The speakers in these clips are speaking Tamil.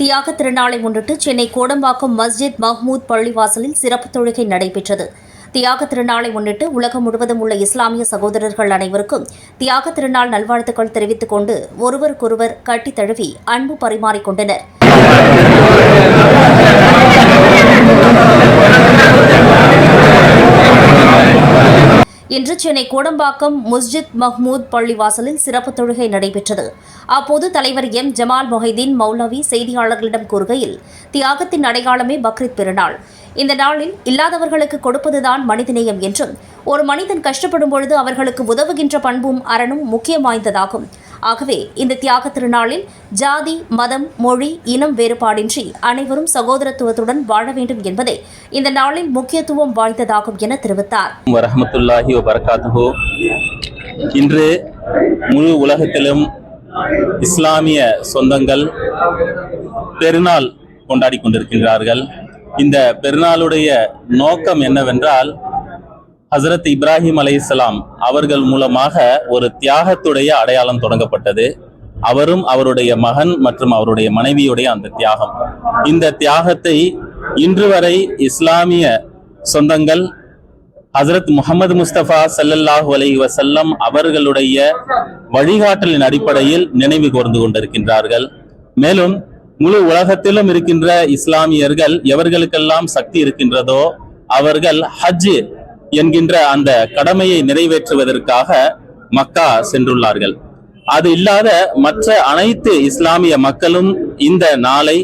தியாக திருநாளை முன்னிட்டு சென்னை கோடம்பாக்கம் மஸ்ஜித் மஹ்மூத் பள்ளிவாசலில் சிறப்பு தொழுகை நடைபெற்றது. தியாக திருநாளை முன்னிட்டு உலகம் முழுவதும் உள்ள இஸ்லாமிய சகோதரர்கள் அனைவருக்கும் தியாக திருநாள் நல்வாழ்த்துக்கள் தெரிவித்துக் கொண்டு ஒருவருக்கொருவர் கட்டித் தழுவி அன்பு பரிமாறிக்கொண்டனர் இன்று சென்னை கோடம்பாக்கம் முஸ்ஜித் மஹ்மூத் பள்ளிவாசலில் சிறப்பு தொழுகை நடைபெற்றது. அப்போது தலைவர் எம். ஜமால் மொஹிதீன் மௌலவி செய்தியாளர்களிடம் கூறுகையில் தியாகத்தின் அடையாளமே பக்ரீத் பெருநாள். இந்த நாளில் இல்லாதவர்களுக்கு கொடுப்பதுதான் மனிதநேயம் என்றும் ஒரு மனிதன் கஷ்டப்படும் பொழுது அவர்களுக்கு உதவுகின்ற பண்பும் அறனும் முக்கியம் வாய்ந்ததாகும். ஆகவே இந்த தியாக திருநாளில் ஜாதி மதம் மொழி இனம் வேறுபாடின்றி அனைவரும் சகோதரத்துவத்துடன் வாழ வேண்டும் என்பதே இந்த நாளில் முக்கியத்துவம் வாய்ந்ததாகும் என தெரிவித்தார். வரஹமத்துல்லாஹி வபரகாத்துஹு. இன்று முழு உலகத்திலும் இஸ்லாமிய சொந்தங்கள் பெருநாள் கொண்டாடி கொண்டிருக்கின்றார்கள். இந்த பெருநாளுடைய நோக்கம் என்னவென்றால் ஹசரத் இப்ராஹிம் அலையாம் அவர்கள் மூலமாக ஒரு தியாகத்துடைய அடையாளம் தொடங்கப்பட்டது. அவரும் அவருடைய மகன் மற்றும் அவருடைய மனைவியுடைய அந்த தியாகம். இந்த தியாகத்தை இன்று வரை இஸ்லாமிய சொந்தங்கள் ஹசரத் முகமது முஸ்தபா சல்லல்லாஹு அலி வசல்லம் அவர்களுடைய வழிகாட்டலின் அடிப்படையில் நினைவு கூர்ந்து கொண்டிருக்கின்றார்கள். மேலும் முழு உலகத்திலும் இருக்கின்ற இஸ்லாமியர்கள் எவர்களுக்கெல்லாம் சக்தி இருக்கின்றதோ அவர்கள் ஹஜ் என்கின்ற அந்த கடமையை நிறைவேற்றுவதற்காக மக்கா சென்றுள்ளார்கள். அது இல்லாத மற்ற அனைத்து இஸ்லாமிய மக்களும் இந்த நாளை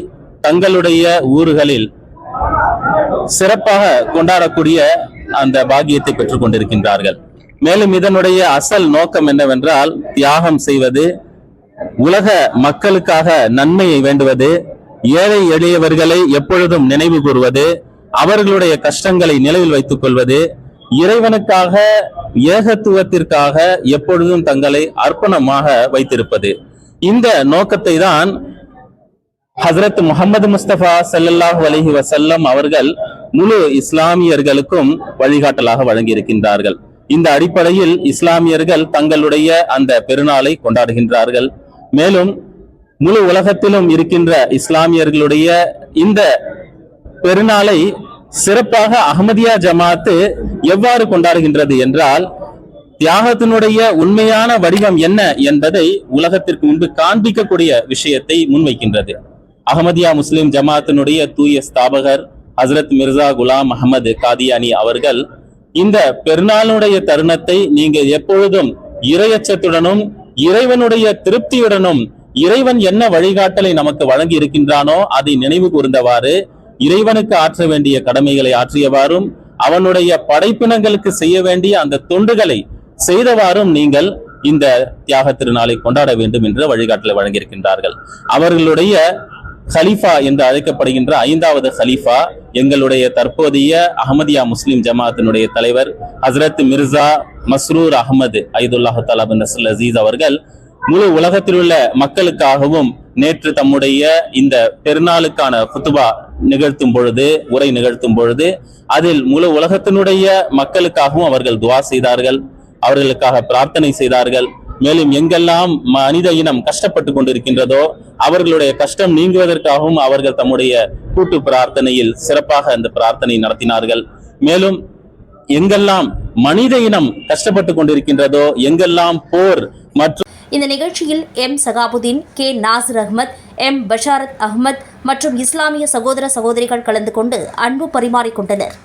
தங்களுடைய ஊர்களில் சிறப்பாக கொண்டாடக்கூடிய அந்த பாக்கியத்தை பெற்றுக் கொண்டிருக்கின்றார்கள். மேலும் இதனுடைய அசல் நோக்கம் என்னவென்றால் தியாகம் செய்வது உலக மக்களுக்காக நன்மையை வேண்டுவது ஏழை எளியவர்களை எப்பொழுதும் நினைவு கூறுவது அவர்களுடைய கஷ்டங்களை நினைவில் வைத்துக் கொள்வது இறைவனுக்காக ஏகத்துவத்திற்காக எப்பொழுதும் தங்களை அர்ப்பணமாக வைத்திருப்பது. இந்த நோக்கத்தை தான் ஹசரத் முகமது முஸ்தபா சல்லாஹ் அலஹி வசல்லம் அவர்கள் முழு இஸ்லாமியர்களுக்கும் வழிகாட்டலாக வழங்கியிருக்கின்றார்கள். இந்த அடிப்படையில் இஸ்லாமியர்கள் தங்களுடைய அந்த பெருநாளை கொண்டாடுகின்றார்கள். மேலும் முழு உலகத்திலும் இருக்கின்ற இஸ்லாமியர்களுடைய இந்த பெருநாளை சிறப்பாக அகமதியா ஜமாத்து எவ்வாறு கொண்டாடுகின்றது என்றால் தியாகத்தினுடைய உண்மையான வடிவம் என்ன என்பதை உலகத்திற்கு முன்பு காண்பிக்கக்கூடிய விஷயத்தை முன்வைக்கின்றது. அகமதியா முஸ்லிம் ஜமாத்தினுடைய தூய ஸ்தாபகர் ஹசரத் மிர்சா குலாம் அகமது காதியானி அவர்கள் இந்த பெருநாளுடைய தருணத்தை நீங்கள் எப்பொழுதும் இரையச்சத்துடனும் இறைவனுடைய திருப்தியுடனும் இறைவன் என்ன வழிகாட்டலை நமக்கு வழங்கி இருக்கின்றானோ அதை நினைவு கூர்ந்தவாறு இறைவனுக்கு ஆற்ற வேண்டிய கடமைகளை ஆற்றியவாறும் அவனுடைய படைப்பினங்களுக்கு செய்ய வேண்டிய அந்த தொண்டுகளை செய்தவாறும் நீங்கள் இந்த தியாக திருநாளை கொண்டாட வேண்டும் என்ற வழிகாட்டலை வழங்கியிருக்கின்றார்கள். அவர்களுடைய ஹலீஃபா என்று அழைக்கப்படுகின்ற ஐந்தாவது ஹலீஃபா எங்களுடைய தற்போதைய அகமதியா முஸ்லிம் ஜமாத்தினுடைய தலைவர் ஹசரத் மிர்சா மஸ்ரூர் அகமது ஐதுல்லாஹு தலா பின் அசீஸ் அவர்கள் முழு உலகத்தில் உள்ள மக்களுக்காகவும் நேற்று தம்முடைய இந்த பெருநாளுக்கான குத்துபா நிகழ்த்தும் பொழுது உரை நிகழ்த்தும் பொழுது அதில் முழு உலகத்தினுடைய மக்களுக்காகவும் அவர்கள் துவா செய்தார்கள் அவர்களுக்காக பிரார்த்தனை செய்தார்கள். மேலும் எங்கெல்லாம் மனித இனம் கஷ்டப்பட்டு கொண்டிருக்கின்றதோ அவர்களுடைய கஷ்டம் நீங்குவதற்காகவும் அவர்கள் தம்முடைய கூட்டு பிரார்த்தனையில் சிறப்பாக அந்த பிரார்த்தனை நடத்தினார்கள். மேலும் எங்கெல்லாம் மனித இனம் கஷ்டப்பட்டு கொண்டிருக்கின்றதோ எங்கெல்லாம் போர் மற்றும் இந்த நிகழ்ச்சியில் M Shahabuddin K Nasar Ahmad M. Basharat Ahmad மற்றும் இஸ்லாமிய சகோதர சகோதரிகள் கலந்து கொண்டு அன்பு பரிமாறிக்கொண்டனர்.